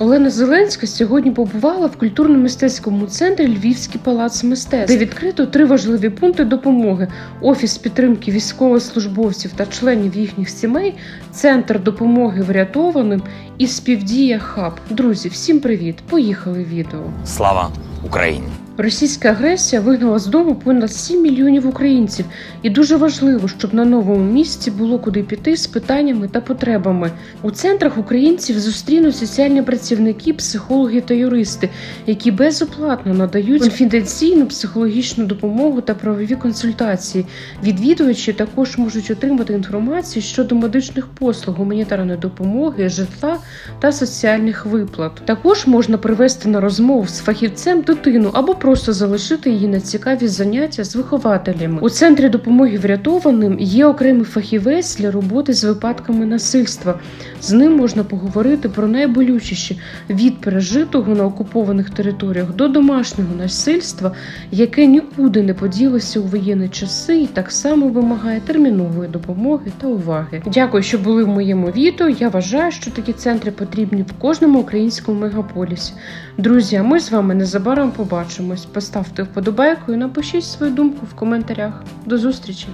Олена Зеленська сьогодні побувала в культурно-мистецькому центрі Львівський палац мистецтв, де відкрито три важливі пункти допомоги: офіс підтримки військовослужбовців та членів їхніх сімей, центр допомоги врятованим і співдія хаб. Друзі, всім привіт! Поїхали відео. Слава Україні! Російська агресія вигнала з дому понад 7 мільйонів українців, і дуже важливо, щоб на новому місці було куди піти з питаннями та потребами. У центрах українців зустрінуть соціальні працівники, психологи та юристи, які безоплатно надають конфіденційну психологічну допомогу та правові консультації. Відвідувачі також можуть отримати інформацію щодо медичних послуг, гуманітарної допомоги, житла та соціальних виплат. Також можна привести на розмову з фахівцем дитину або просто залишити її на цікаві заняття з вихователями. У центрі допомоги врятованим є окремий фахівець для роботи з випадками насильства. З ним можна поговорити про найболючіші від пережитого на окупованих територіях до домашнього насильства, яке нікуди не поділося у воєнні часи і так само вимагає термінової допомоги та уваги. Дякую, що були в моєму відео. Я вважаю, що такі центри потрібні в кожному українському мегаполісі. Друзі, а ми з вами незабаром побачимось. Поставте вподобайку і напишіть свою думку в коментарях. До зустрічі!